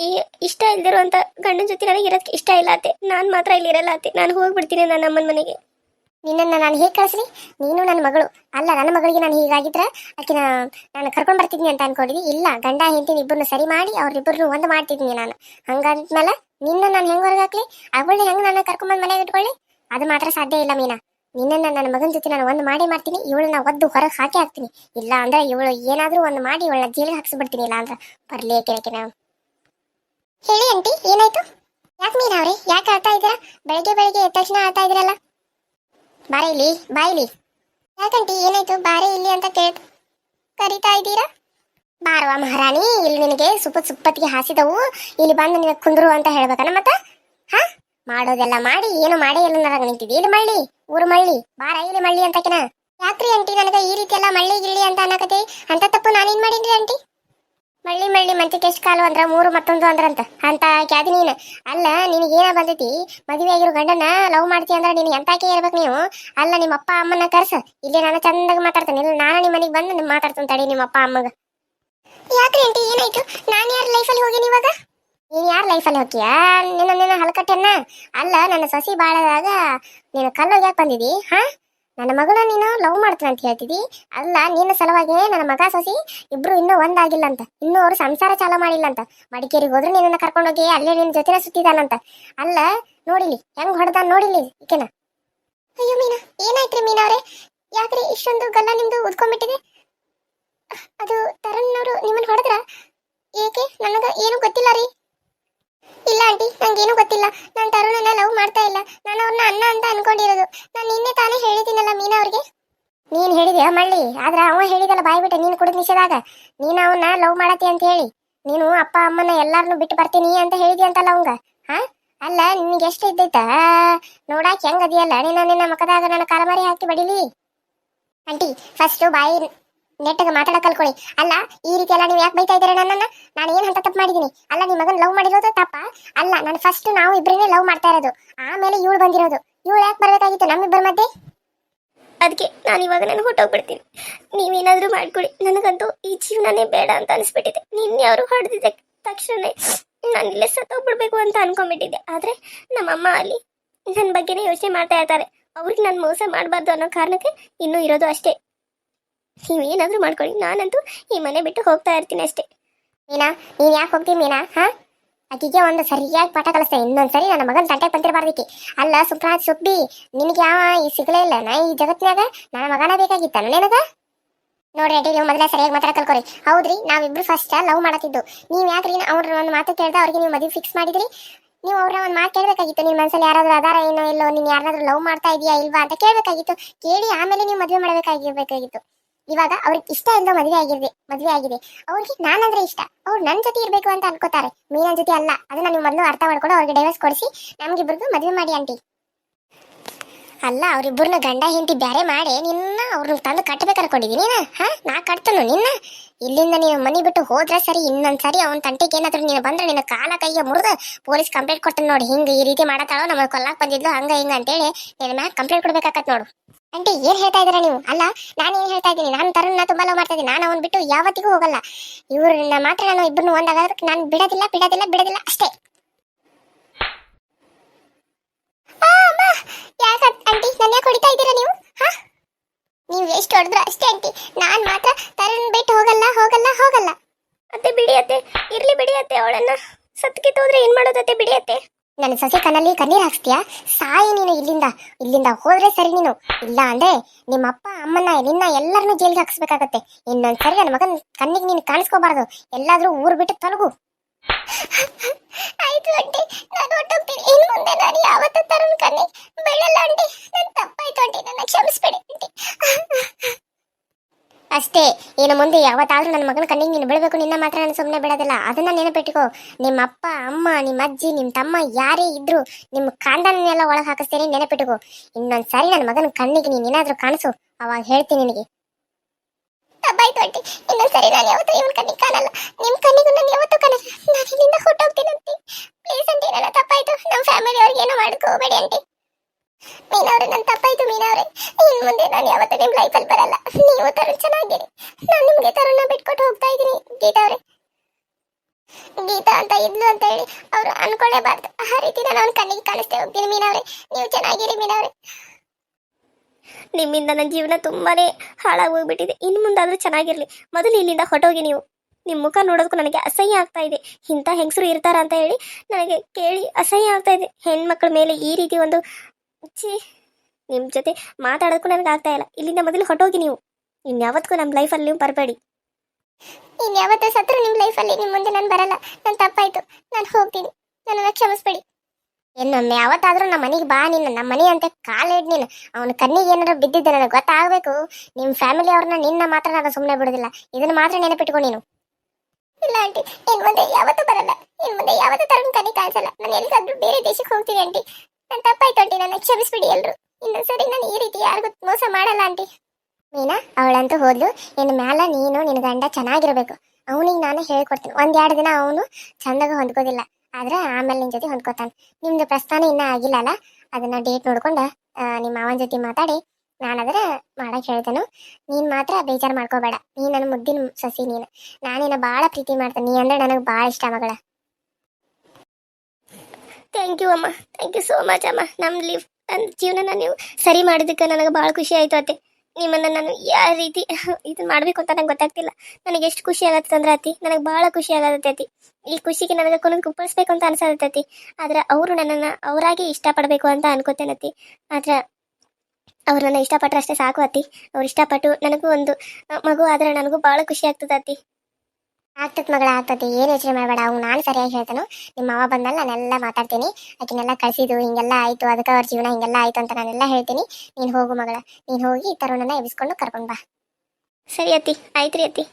ಈ ಇಷ್ಟ ಇಲ್ದಿರುವಂತ ಗಂಡನ ಜೊತೆ ನನಗೆ ಇರೋದಕ್ಕೆ ಇಷ್ಟ ಇಲ್ಲ ಅತ್ತೆ. ನಾನು ಮಾತ್ರ ಇಲ್ಲಿ ಇರಲ್ಲ ಅತ್ತೆ. ನಾನು ಹೋಗ್ಬಿಡ್ತೀನಿ ನನ್ನ ಅಮ್ಮನ ಮನೆಗೆ. ನಿನ್ನನ್ನು ನಾನು ಹೇಗೆ ಕಳಿಸ್ಲಿ? ನೀನು ನನ್ನ ಮಗಳು. ಅಲ್ಲ, ನನ್ನ ಮಗಳಿಗೆ ನಾನು ಹೀಗಾಗಿದ್ರೆ ಆಕಿನ ನಾನು ಕರ್ಕೊಂಡು ಬರ್ತಿದ್ದೀನಿ ಅಂತ ಅನ್ಕೊಂಡಿದ್ದೀನಿ ಇಲ್ಲ, ಗಂಡ ಹೆಂಡತಿನ ಇಬ್ಬರನ್ನ ಸರಿ ಮಾಡಿ ಅವ್ರಿಬ್ಬರನ್ನು ಒಂದು ಮಾಡ್ತಿದ್ದೀನಿ ನಾನು. ಹಂಗಂದ್ಮೇಲೆ ನಿನ್ನ ನಾನು ಹೆಂಗೆ ಹೊರಗಾಕ್ಲಿ? ಅವಳನ್ನ ಹೆಂಗ್ ನನ್ನ ಕರ್ಕೊಂಬಂದ್ ಮನೆಗೆ ಇಟ್ಕೊಳ್ಳಿ? ಅದು ಮಾತ್ರ ಸಾಧ್ಯ ಇಲ್ಲ ಮೀನಾ. ನಿನ್ನನ್ನ ನನ್ನ ಮಗನ ಜೊತೆ ನಾನು ಒಂದು ಮಾಡಿ ಮಾಡ್ತೀನಿ, ಇವಳನ್ನ ಒದ್ದು ಹೊರಗೆ ಹಾಕಿ ಹಾಕ್ತೀನಿ. ಇಲ್ಲ ಅಂದ್ರೆ ಇವಳು ಏನಾದ್ರೂ ಒಂದು ಮಾಡಿ ಇವಳನ್ನ ಜೈಲಿಗೆ ಹಾಕ್ಸ್ಬಿಡ್ತೀನಿ, ಇಲ್ಲ ಅಂದ್ರೆ ಬರ್ಲಿ ಕೆಳಕಿನ ಹೇಳಿ ಅಂಟಿ ಏನಾಯ್ತು? ಯಾಕೆ ಮೀನಾ ಅವ್ರೆ, ಯಾಕೆ ಆಡ್ತಾ ಇದ್ದೀರಾ? ಬೆಳಗ್ಗೆ ಬೆಳಗ್ಗೆ ಎದ್ದ ತಕ್ಷಣ ಆಡ್ತಾ ಇದ್ದೀರಲ್ಲ? ಬಾರೆ ಇಲ್ಲಿ ಬಾಯಿಲಿ ಯಾಕಂಟಿ ಏನಾಯ್ತು? ಬಾರೆ ಇಲ್ಲಿ ಅಂತ ಕೇಳ್ ಕರಿತಾ ಇದ್ದೀರಾ? ಬಾರವಾ ಮಹಾರಾಣಿ, ಇಲ್ಲಿ ನಿನಗೆ ಸುಪ್ಪ ಸುಪ್ಪತ್ತಿಗೆ ಹಾಸಿದವು. ಇಲ್ಲಿ ಬಂದು ನಿನಗೆ ಕುಂದ್ರು ಅಂತ ಹೇಳ್ಬೇಕಲ್ಲ ಮತ್ತ? ಮಾಡೋದೆಲ್ಲ ಮಾಡಿ, ಏನು ಮಾಡೇ ಇಲ್ಲ ನನಗೆ ನಿಂತಿದ್ದಿ. ಇದು ಮಳ್ಳಿ, ಊರು ಮಳ್ಳಿ, ಬಾರ ಇಲ್ಲಿ ಮಳ್ಳಿ ಅಂತಕಿನ ಯಾಕ್ರಿ ಆಂಟಿ ನನಗೆ ಈ ರೀತಿ ಎಲ್ಲ ಮಳ್ಳಿ ಗಿಳ್ಳಿ ಅಂತ ಅನ್ನಕತಿ ಅಂತ ತಪ್ಪು ನಾನೇನು ಮಾಡೀನ್ರಿ ಆಂಟಿ? ಮಳ್ಳಿ ಮಳ್ಳಿ ಮಂತಿಗೆ ಎಷ್ಟು ಕಾಲು ಅಂದ್ರ, ಮೂರು ಮತ್ತೊಂದು ಅಂದ್ರಂತ. ಅಂತ ಕ್ಯಾದಿ ನೀನು. ಅಲ್ಲ, ನಿನಗೆ ಏನ ಬಂದೈತಿ? ಮದುವೆ ಆಗಿರೋ ಗಂಡನ ಲವ್ ಮಾಡ್ತಿ ಅಂದ್ರೆ ನೀನು ಎಂತಾಕೆ ಇರ್ಬೇಕು ನೀವು? ಅಲ್ಲ, ನಿಮ್ಮ ಅಪ್ಪ ಅಮ್ಮನ ಕರ್ಸ. ಇಲ್ಲಿ ನಾನು ಚಂದಾಗ ಮಾತಾಡ್ತೇನೆ. ಇಲ್ಲ, ನಾನು ನಿಮ್ಮ ಮನೆಗೆ ಬಂದು ಮಾತಾಡ್ತೀನಿ ತಡಿ ನಿಮ್ಮ ಅಪ್ಪ ಅಮ್ಮಗ. ಯಾಕ್ರಿ ಆಂಟಿ, ಏನಾಯ್ತು? ನಾನು ಯಾರ ಲೈಫಲ್ಲಿ ಹೋಗಿನಿ ಇವಾಗ? ನೀನ್ ಯಾರ ಲೈಫಲ್ಲಿ ಹೋಗ್ತೀಯಾ? ನಿನ್ನ ನಿನ್ನ ಹಲಕಟ್ಟೆನ್ನ? ಅಲ್ಲ, ನನ್ನ ಸಸಿ ಬಾಳದಾಗ ನೀನು ಕಲ್ಲೋಗಿ ಯಾಕೆ ಬಂದಿದಿ? ಹಾ? ನನ್ನ ಮಗಳ ನೀನು ಲವ್ ಮಾಡ್ತೀನಿ ಅಂತ ಹೇಳ್ತಿದಿ? ಅಲ್ಲ, ನಿನ್ನ ಸಲುವಾಗಿ ನನ್ನ ಮಗ, ಸಸಿ ಇಬ್ರು ಇನ್ನೂ ಒಂದಾಗಿಲ್ಲ ಅಂತ ಇನ್ನೂ ಅವರು ಸಂಸಾರ ಚಾಲ ಮಾಡಿಲ್ಲ ಅಂತ ಮಡಿಕೇರಿಗೆ ಹೋದ್ರೆ ನಿನ್ನ ಕರ್ಕೊಂಡೋಗಿ ಅಲ್ಲೇ ನಿನ್ನ ಜೊತೆನ ಸುತ್ತಿದಾನಂತ. ಅಲ್ಲ, ನೋಡಿಲಿ, ಹೆಂಗ್ ಹೊಡೆದ ನೋಡಿಲಿ ಈಕೆನ? ಅಯ್ಯೋ, ಮೀನಾ, ಏನಾಯ್ತ್ರಿ ಮೀನಾ ಅವ್ರೆ? ಯಾಕ್ರಿ ಇಷ್ಟೊಂದು ಗಲ್ಲ ನಿಮ್ದು ಉದ್ಕೊಂಡ್ಬಿಟ್ಟಿದೆ? ಅದು ತರಣ್ಣವರು ನಿಮ್ಮನ್ನ ಹೊಡೆದ್ರ? ಏಕೆ? ನನಗ ಏನು ಗೊತ್ತಿಲ್ಲ ರೀ. ಇಲ್ಲ ಆಂಟಿ, ನಂಗೇನು ಗೊತ್ತಿಲ್ಲ. ನಾನು ತರುಣನ ಲವ್ ಮಾಡ್ತಾ ಇಲ್ಲ. ನಾನು ಅವ್ರನ್ನ ಅಣ್ಣ ಅಂತ ಅನ್ಕೊಂಡಿರೋದು. ನಾನು ನಿನ್ನೆ ತಾನೇ ಹೇಳಿದ್ದೀನಲ್ಲ ಮೀನಾ ಅವ್ರಿಗೆ? ನೀನು ಹೇಳಿದ್ಯಾ? ಮಳ್ಳಿ. ಆದ್ರೆ ಅವ ಹೇಳಿದಲ್ಲ ಬಾಯ್ ಬಿಟ್ಟೆ ನೀನು ಕುಡಿದು ನಿಷೇಧಾಗ. ನೀನು ಅವನ್ನ ಲವ್ ಮಾಡತಿ ಅಂತ ಹೇಳಿ. ನೀನು ಅಪ್ಪ, ಅಮ್ಮನ ಎಲ್ಲಾರನ್ನು ಬಿಟ್ಟು ಬರ್ತೀನಿ ಅಂತ ಹೇಳಿದಿ ಅಂತಲ್ಲ ಅವಂಗ. ಹಾ? ಅಲ್ಲ, ನಿನಗೆ ಎಷ್ಟು ಇದ್ದೈತ? ನೋಡಾಕ ಹೆಂಗ್ ಅದಿಯಲ್ಲ? ನಿನ್ನ ನಿನ್ನ ಮಕದಾಗ ನನ್ನ ಕಾಲಮಾರಿ ಹಾಕಿ ಬಡಿಲಿ. ಆಂಟಿ ಫಸ್ಟು ಬಾಯಿ ನೆಟ್ಟಗೆ ಮಾತಾಡಕ್ ಕಲ್ಕೊಳ್ಳಿ ಅಲ್ಲ, ಈ ರೀತಿ ಎಲ್ಲ ನೀವು ಯಾಕೆ ಬೈತಾ ಇದ್ದೀರಾ ನನ್ನನ್ನ? ನಾನು ಏನು ಅಂತ ತಪ್ಪು ಮಾಡಿದ್ದೀನಿ? ಅಲ್ಲ ನಿಮ್ಮ ಮಗನ ಲವ್ ಮಾಡಿರೋದು ತಪ್ಪ? ಅಲ್ಲ, ನಾನು ಫಸ್ಟ್ ನಾವು ಇಬ್ಬರನ್ನೇ ಲವ್ ಮಾಡ್ತಾ ಇರೋದು. ಆಮೇಲೆ ಇವಳು ಬಂದಿರೋದು. ಇವಳು ಯಾಕೆ ಬರಬೇಕಾಗಿತ್ತು ನಮ್ಮಿಬ್ಬರ ಮಧ್ಯೆ? ಅದಕ್ಕೆ ನಾನು ಇವಾಗ ನಾನು ಹೊಟ್ಟೋಗ್ಬಿಡ್ತೀನಿ. ನೀವೇನಾದರೂ ಮಾಡ್ಕೊಳ್ಳಿ ನನಗಂತೂ ಈ ಜೀವನನೇ ಬೇಡ ಅಂತ ಅನಿಸ್ಬಿಟ್ಟಿದೆ. ನಿನ್ನೆ ಅವರು ಹೊಡೆದಿದ್ದ ತಕ್ಷಣ ನಾನು ಇಲ್ಲೇ ಸತ್ತೋಗ್ಬಿಡ್ಬೇಕು ಅಂತ ಅನ್ಕೊಂಡ್ಬಿಟ್ಟಿದ್ದೆ. ಆದರೆ ನಮ್ಮಮ್ಮ ಅಲ್ಲಿ ನನ್ನ ಬಗ್ಗೆನೇ ಯೋಚನೆ ಮಾಡ್ತಾ ಇರ್ತಾರೆ. ಅವ್ರಿಗೆ ನಾನು ಮೋಸ ಮಾಡಬಾರ್ದು ಅನ್ನೋ ಕಾರಣಕ್ಕೆ ಇನ್ನೂ ಇರೋದು ಅಷ್ಟೇ. ನೀವೇನಾದರೂ ಮಾಡ್ಕೊಳ್ಳಿ. ನಾನಂತೂ ಈ ಮನೆ ಬಿಟ್ಟು ಹೋಗ್ತಾ ಇರ್ತೀನಿ ಅಷ್ಟೇ. ಮೀನಾ, ನೀನು ಯಾಕೆ ಹೋಗ್ತೀನಿ ಮೀನಾ? ಹಾ? ಆಕಿಗೆ ಒಂದು ಸರಿಯಾಗಿ ಪಾಠ ಕಲಿಸ್ತೆ ಇನ್ನೊಂದ್ಸರಿ ನನ್ನ ಮಗನ ತಂಟೆ ಬಂತಿರಬಾರ್ದಿಕ್ಕಿ ಅಲ್ಲ ಸುಪ್ರಾಜ್ ಸುಬ್ಬಿ, ನಿನಗೆ ಯಾವ ಈ ಸಿಗಲೇ ಇಲ್ಲ. ನಾ ಈ ಜಗತ್ತಿನಾಗ ನನ್ನ ಮಗನ ಬೇಕಾಗಿತ್ತ ನಿನಗ? ನೋಡ್ರಿ ಅಡಿ ನೀವು ಮೊದಲೇ ಸರಿಯಾಗಿ ಮಾತಾಡ ಕಲ್ಕೋರಿ. ಹೌದ್ರಿ, ನಾವಿಬ್ರು ಫಸ್ಟ್ ಲವ್ ಮಾಡತ್ತಿದ್ದು ನೀವು ಯಾಕ್ರಿ ಅವ್ರ ಒಂದು ಮಾತು ಕೇಳ್ದೆ ಅವ್ರಿಗೆ ನೀವು ಮದುವೆ ಫಿಕ್ಸ್ ಮಾಡಿದ್ರಿ? ನೀವು ಅವ್ರನ್ನ ಒಂದು ಮಾತು ಕೇಳಬೇಕಾಗಿತ್ತು. ನಿಮ್ಮ ಮನಸ್ಸಲ್ಲಿ ಯಾರಾದರೂ ಅದಾರ ಏನೋ ಇಲ್ಲೋ, ನೀನು ಯಾರಾದರೂ ಲವ್ ಮಾಡ್ತಾ ಇದೀಯಾ ಇಲ್ವಾ ಅಂತ ಕೇಳಬೇಕಾಗಿತ್ತು. ಕೇಳಿ ಆಮೇಲೆ ನೀವು ಮದುವೆ ಮಾಡಬೇಕಾಗಿರ್ಬೇಕಾಗಿತ್ತು. ಇವಾಗ ಅವ್ರಿಗೆ ಇಷ್ಟ ಇಲ್ಲದ ಮದುವೆ ಆಗಿದೆ ಮದುವೆ ಆಗಿದೆ ಅವ್ರಿಗೆ ನಾನಂದ್ರೆ ಇಷ್ಟ. ಅವ್ರು ನನ್ನ ಜೊತೆ ಇರಬೇಕು ಅಂತ ಅನ್ಕೋತಾರೆ. ಮೀನನ್ ಜೊತೆ ಅಲ್ಲ. ಅದನ್ನ ನೀವು ಮೊದಲು ಅರ್ಥ ಮಾಡ್ಕೊಂಡು ಅವ್ರಿಗೆ ಡೈವರ್ಸ್ ಕೊಡಿಸಿ ನಮ್ಗಿಬ್ರಿಗೂ ಮದುವೆ ಮಾಡಿ, ಆಂಟಿ. ಅಲ್ಲ ಅವರಿಬ್ಬರನ್ನ ಗಂಡ ಹೆಂಡತಿ ಬ್ಯಾರೆ ಮಾಡಿ ನಿನ್ನ ಅವ್ರನ್ನ ತಂದು ಕಟ್ಟಬೇಕನ್ಕೊಂಡಿದ್ದೀನಿ ನೀನು? ಹಾ? ನಾ ಕಟ್ತನು ನಿನ್ನ? ಇಲ್ಲಿಂದ ನೀನು ಮನಿ ಬಿಟ್ಟು ಹೋದ್ರೆ ಸರಿ ಇನ್ನೊಂದ್ಸರಿ ಅವನ ತಂಟೆಗೆ ಏನಾದರೂ ನೀನು ಬಂದ್ರೆ ನಿನ್ನ ಕಾಲ ಕೈಯ ಮುರಿದು ಪೊಲೀಸ್ ಕಂಪ್ಲೇಂಟ್ ಕೊಡ್ತಾನೆ ನೋಡಿ, ಹಿಂಗೆ ಈ ರೀತಿ ಮಾಡತ್ತಾಳೋ ನಮಗೆ ಕೊಲ್ಲಾಕ್ ಬಂದಿದ್ಲು, ಹಂಗ ಹಿಂಗ ಅಂತೇಳಿ ನಿನ್ನ ಮ್ಯಾಗ ಕಂಪ್ಲೇಂಟ್ ಕೊಡ್ಬೇಕಾಕತ್ ನೋಡು. ಅಂಟಿ ಏನ್ ಹೇಳ್ತಾ ಇದ್ದೀರಾ ನೀವು? ಅಲ್ಲ, ನಾನು ಏನ್ ಹೇಳ್ತಾ ಇದ್ದೀನಿ? ನಾನು ತರನ್ನ ತುಂಬಾ ಲವ್ ಮಾಡ್ತಾ ಇದ್ದೀನಿ. ನಾನು ಅವನ್ ಬಿಟ್ಟು ಯಾವತ್ತಿಗೂ ಹೋಗಲ್ಲ. ಇವ್ರನ್ನ ಮಾತ್ರ ನಾನು ಇಬ್ಬರನ್ನು ಒಂದಾಗ ನಾನು ಬಿಡೋದಿಲ್ಲ ಬಿಡೋದಿಲ್ಲ ಬಿಡೋದಿಲ್ಲ, ಅಷ್ಟೇ ಆ, ಅಮ್ಮ, ಯಾಕ ಆಂಟಿ ನನ್ನ ಯಾಕೆ ಹೊಡಿತಾ ಇದ್ದೀರಾ ನೀವು? ಹಾ? ನೀವು ಎಷ್ಟು ಹೊಡೆದ್ರು ಅಷ್ಟೇ, ಆಂಟಿ. ನಾನು ಮಾತ್ರ ತರಣ್ ಬಿಟ್ಟು ಹೋಗಲ್ಲ ಹೋಗಲ್ಲ ಹೋಗಲ್ಲ. ಅತ್ತೆ, ಬಿಡಿ ಅತ್ತೆ. ಇರ್ಲಿ ಬಿಡಿಯತ್ತೆ ಅವಳನ್ನ. ಸತ್ಕೆ ತೋದ್ರೆ ಏನ್ ಮಾಡೋದತ್ತೆ ಬಿಡಿಯತ್ತೆ ನನ್ನ ಸೊಸೆ ಕಣ್ಣಲ್ಲಿ ಕಣ್ಣೀರ್ ಹಾಕ್ಸ್ತೀಯಾ? ಸಾಯಿ ನೀನು ಇಲ್ಲಿಂದ. ಇಲ್ಲಿಂದ ಹೋದ್ರೆ ಸರಿ ನೀನು. ಇಲ್ಲ ಅಂದ್ರೆ ನಿಮ್ಮ ಅಪ್ಪ ಅಮ್ಮನ ನಿನ್ನ ಎಲ್ಲರನ್ನೂ ಜೈಲಿಗೆ ಹಾಕ್ಸ್ಬೇಕಾಗತ್ತೆ. ಇನ್ನೊಂದ್ಸರಿ ನನ್ನ ಮಗನ್ ಕಣ್ಣಿಗೆ ನೀನು ಕಾಣಿಸ್ಕೋಬಾರ್ದು. ಎಲ್ಲಾದ್ರೂ ಊರ್ ಬಿಟ್ಟು ತೊಲಗು. ಆಯ್ತು ಆಂಟಿ, ನಾನು ಹೊಟ್ಟೋಗ್ತೀನಿ ಇನ್ನು ಮುಂದೆ ನಾನು ಯಾವತ್ತೂ ತರುಣ್ ಕಣ್ಣಿಗೆ ಬೆಳಲ್ಲ ಆಂಟಿ ನನ್ನ ತಪ್ಪಾಯ್ತು ಆಂಟಿ, ನನ್ನ ಕ್ಷಮಿಸ್ಬೇಡಿ ಆಂಟಿ. ಅಷ್ಟೇ, ಇನ್ನು ಮುಂದೆ ಯಾವತ್ತಾದ್ರೂ ನನ್ನ ಮಗನ ಕಣ್ಣಿಗೆ ನೀನು ಬಿಡಬೇಕು ನಿನ್ನ ಮಾತ್ರ ನಾನು ಸುಮ್ಮನೆ ಬಿಡೋದಿಲ್ಲ. ಅದನ್ನ ನೆನಪಿಟ್ಕೋ. ನಿಮ್ಮ ಅಪ್ಪ, ಅಮ್ಮ, ನಿಮ್ಮ ಅಜ್ಜಿ, ನಿಮ್ಮ ತಮ್ಮ ಯಾರೇ ಇದ್ರು ನಿಮ್ಮ ಕಾಂಡನೆಲ್ಲ ಒಳಗೆ ಹಾಕಿಸ್ತೇನೆ, ನೆನಪಿಟ್ಕೋ. ಇನ್ನೊಂದ್ಸರಿ ನನ್ನ ಮಗನ ಕಣ್ಣಿಗೆ ನೀನು ಏನಾದ್ರೂ ಕಾಣಿಸು. ಅವಾಗ ಹೇಳ್ತೀನಿ ನಿನಗೆ. ತಪ್ಪಾಯ್ತು ಆಂಟಿ. ಇನ್ನೊಂದ್ಸರಿ ನಾನು ಯಾವತ್ತೂ ಇವನ್ ಕಣ್ಣಿಗೆ ಕಾಣಲ್ಲ. ನಿಮ್ ಕಣ್ಣಿಗೂ ನಾನು ಯಾವತ್ತೂ ಕಾಣಲ್ಲ. ನಾನು ಇಲ್ಲಿಂದ ಹೊಟ್ಟೋಗ್ತೀನಿ ಅಂತಿ ಪ್ಲೀಸ್ ಆಂಟಿ, ನನ್ನ ತಪ್ಪಾಯ್ತು. ನಮ್ಮ ಫ್ಯಾಮಿಲಿ ಅವ್ರಿಗೆ ಏನೋ ಮಾಡ್ಕೋಬೇಡಿ ಆಂಟಿ. ಮೀನವ್ರೆ ನನ್ನ ತಪ್ಪಾಯ್ತು ಮೀನವ್ರೆ. ಇನ್ ಮುಂದೆ ನಾನು ಯಾವತ್ತೂ ನಿಮ್ಮ ಲೈಫಲ್ಲಿ ಬರಲ್ಲ. ನೀವು ತರುಣ್ ಚೆನ್ನಾಗಿರಿ. ನಾನು ನಿಮಗೆ ತರುಣ ಬಿಟ್ಕೊಟ್ಟು ಹೋಗ್ತಾ ಇದ್ದೀನಿ ಗೀತಾ ಅವ್ರೆ. ಗೀತಾ ಅಂತ ಇದ್ಲು ಅಂತ ಹೇಳಿ ಅವ್ರು ಅನ್ಕೊಳ್ಳೇಬಾರ್ದು ಆ ರೀತಿ ನಾನು ಅವ್ನ ಕಣ್ಣಿಗೆ ಕಾಣಿಸ್ತೇ ಹೋಗ್ತೀನಿ ಮೀನವ್ರೆ. ನೀವು ಚೆನ್ನಾಗಿರಿ ಮೀನವ್ರೆ. ನಿಮ್ಮಿಂದ ನನ್ನ ಜೀವನ ತುಂಬಾನೇ ಹಾಳಾಗಿ ಹೋಗ್ಬಿಟ್ಟಿದೆ ಇನ್ನು ಮುಂದಾದರೂ ಚೆನ್ನಾಗಿರಲಿ. ಮೊದಲು ಇಲ್ಲಿಂದ ಹೊಟ್ಟೋಗಿ ನೀವು. ನಿಮ್ಮ ಮುಖ ನೋಡೋದಕ್ಕೂ ನನಗೆ ಅಸಹ್ಯ ಆಗ್ತಾ ಇದೆ. ಇಂಥ ಹೆಂಗಸರು ಇರ್ತಾರ ಅಂತ ಹೇಳಿ ನನಗೆ ಕೇಳಿ ಅಸಹ್ಯ ಆಗ್ತಾ ಇದೆ. ಹೆಣ್ಮಕ್ಳ ಮೇಲೆ ಈ ರೀತಿ ಒಂದು ಛೀ ನಿಮ್ಮ ಜೊತೆ ಮಾತಾಡೋದಕ್ಕೂ ನನಗೆ ಆಗ್ತಾ ಇಲ್ಲ. ಇಲ್ಲಿಂದ ಮೊದಲು ಹೊಟ್ಟೋಗಿ ನೀವು. ಇನ್ಯಾವತ್ತಿಗೂ ನಮ್ಮ ಲೈಫಲ್ಲಿ ನೀವು ಬರಬೇಡಿ. ಇನ್ಯಾವತ್ತೂ ಸತ್ರು ನಿಮ್ಮ ಲೈಫಲ್ಲಿ ನಿಮ್ಮ ಮುಂದೆ ನಾನು ಬರಲ್ಲ. ನನ್ನ ತಪ್ಪಾಯಿತು. ನಾನು ಹೋಗ್ತೀನಿ. ನನ್ನ ಕ್ಷಮಿಸ್ಬೇಡಿ. ಇನ್ನೊಮ್ಮೆ ಯಾವತ್ತಾದ್ರೂ ನಮ್ಮ ಮನೆಗೆ ಬಾ ನಿನ್ನ ನಮ್ಮ ಮನೆ ಅಂತ ಕಾಲಿಡ್ ನೀನು. ಅವನ ಕಣ್ಣಿಗೆ ಏನಾದ್ರು ಬಿದ್ದಿದ್ದೆ ನನಗೆ ಗೊತ್ತಾಗಬೇಕು. ನಿಮ್ಮ ಫ್ಯಾಮಿಲಿ ಅವ್ರನ್ನ ನಿನ್ನ ಮಾತ್ರ ನಾನು ಸುಮ್ಮನೆ ಬಿಡೋದಿಲ್ಲ. ಇದನ್ನ ಮಾತ್ರ ನೆನಪಿಟ್ಕೊ ನೀನು. ಇಲ್ಲ ಆಂಟಿ, ಇನ್ ಮುಂದೆ ಯಾವತ್ತೂ ಬರಲ್ಲ. ಇನ್ ಮುಂದೆ ಯಾವತ್ತೂ ತರುಣ್ ಕಣ್ಣಿ ಕಾಣಿಸಲ್ಲ ನಾನು ಎಲ್ಲಿಗಾದ್ರೂ ಬೇರೆ ದೇಶಕ್ಕೆ ಹೋಗ್ತೀನಿ ಆಂಟಿ. ನನ್ನ ತಪ್ಪಾಯ್ತು ಆಂಟಿ, ನನ್ನ ಕ್ಷಮಿಸ್ಬಿಡಿ ಎಲ್ರು. ಇನ್ನೊಂದ್ಸರಿ ನಾನು ಈ ರೀತಿ ಯಾರಿಗೂ ಮೋಸ ಮಾಡಲ್ಲ ಆಂಟಿ. ಮೀನಾ, ಅವಳಂತೂ ಹೋದ್ಲು. ಇನ್ನು ಮ್ಯಾಲ ನೀನು ನಿನ್ನ ಗಂಡ ಚೆನ್ನಾಗಿರ್ಬೇಕು. ಅವನಿಗೆ ನಾನು ಹೇಳ್ಕೊಡ್ತೀನಿ. ಒಂದೆರಡು ದಿನ ಅವನು ಚಂದಾಗ ಹೊಂದ್ಕೋದಿಲ್ಲ. ಆದ್ರೆ ಆಮೇಲೆ ನಿನ್ ಜೊತೆ ಹೊಂದ್ಕೋತಾನೆ. ನಿಮ್ದು ಪ್ರಸ್ಥಾನ ಇನ್ನ ಆಗಿಲ್ಲಲ್ಲ? ಅದನ್ನ ಡೇಟ್ ನೋಡ್ಕೊಂಡು ನಿಮ್ಮ ಮಾವನ ಜೊತೆ ಮಾತಾಡಿ. ನಾನದ್ರ ಮಾಡಕ್ ಹೇಳ್ತೇನೆ. ನೀನ್ ಮಾತ್ರ ಬೇಜಾರು ಮಾಡ್ಕೋಬೇಡ. ನೀ ನನ್ನ ಮುದ್ದಿನ ಸಸಿ ನೀನು. ನಾನಿನ್ನ ಭಾಳ ಪ್ರೀತಿ ಮಾಡ್ತೇನೆ. ನೀ ಅಂದ್ರೆ ನನಗೆ ಭಾಳ ಇಷ್ಟ ಮಗಳ. ಥ್ಯಾಂಕ್ ಯು ಅಮ್ಮ. ಥ್ಯಾಂಕ್ ಯು ಸೋ ಮಚ್ ಅಮ್ಮ. ನಮ್ಮ ಲೀವ್ ನನ್ನ ಜೀವನನ ನೀವು ಸರಿ ಮಾಡಿದ್ದಕ್ಕೆ ನನಗೆ ಭಾಳ ಖುಷಿ ಆಯ್ತು ಅತ್ತೆ. ನಿಮ್ಮನ್ನು ನಾನು ಯಾವ ರೀತಿ ಇದನ್ನ ಮಾಡಬೇಕು ಅಂತ ನಂಗೆ ಗೊತ್ತಾಗ್ತಿಲ್ಲ. ನನಗೆ ಎಷ್ಟು ಖುಷಿ ಆಗತ್ತೆ ಅಂದ್ರೆ ಅತಿ, ನನಗೆ ಭಾಳ ಖುಷಿ ಆಗತ್ತೈತಿ ಈ ಖುಷಿಗೆ ನನಗೆ ಕೊನೆಗೆ ಕುಪ್ಪಳಿಸ್ಬೇಕು ಅಂತ ಅನ್ಸತ್ತತಿ ಆದ್ರೆ ಅವರು ನನ್ನನ್ನು ಅವರಾಗಿ ಇಷ್ಟಪಡಬೇಕು ಅಂತ ಅನ್ಕೋತೇನತಿ ಆದರೆ ಅವ್ರು ನನ್ನ ಇಷ್ಟಪಟ್ಟರೆ ಅಷ್ಟೇ ಸಾಕು ಅತಿ. ಅವ್ರು ಇಷ್ಟಪಟ್ಟು ನನಗೂ ಒಂದು ಮಗು ಆದ್ರೆ ನನಗೂ ಭಾಳ ಖುಷಿ ಆಗ್ತದೆ ಅತಿ. ಆಗ್ತದ ಮಗಳ ಆಗ್ತದೆ ಏನು ಯೋಚನೆ ಮಾಡಬೇಡ. ಅವ್ನು ನಾನು ಸರಿಯಾಗಿ ಹೇಳ್ತಾನು. ನಿಮ್ಮ ಮಾವ ಬಂದಲ್ಲಿ ನಾನೆಲ್ಲ ಮಾತಾಡ್ತೀನಿ. ಆಕಿನೆಲ್ಲ ಕಳ್ಸಿದ್ದು, ಹಿಂಗೆಲ್ಲ ಆಯ್ತು. ಅದಕ್ಕೆ ಅವ್ರ ಜೀವನ ಹಿಂಗೆಲ್ಲ ಆಯ್ತು ಅಂತ ನಾನೆಲ್ಲ ಹೇಳ್ತೀನಿ. ನೀನು ಹೋಗು ಮಗಳ. ನೀನು ಹೋಗಿ ತರುಣನ ಎಬ್ಬಿಸ್ಕೊಂಡು ಕರ್ಕೊಂಡು ಬಾ. ಸರಿ ಅತ್ತಿ. ಆಯ್ತು ರೀ ಅತ್ತಿ.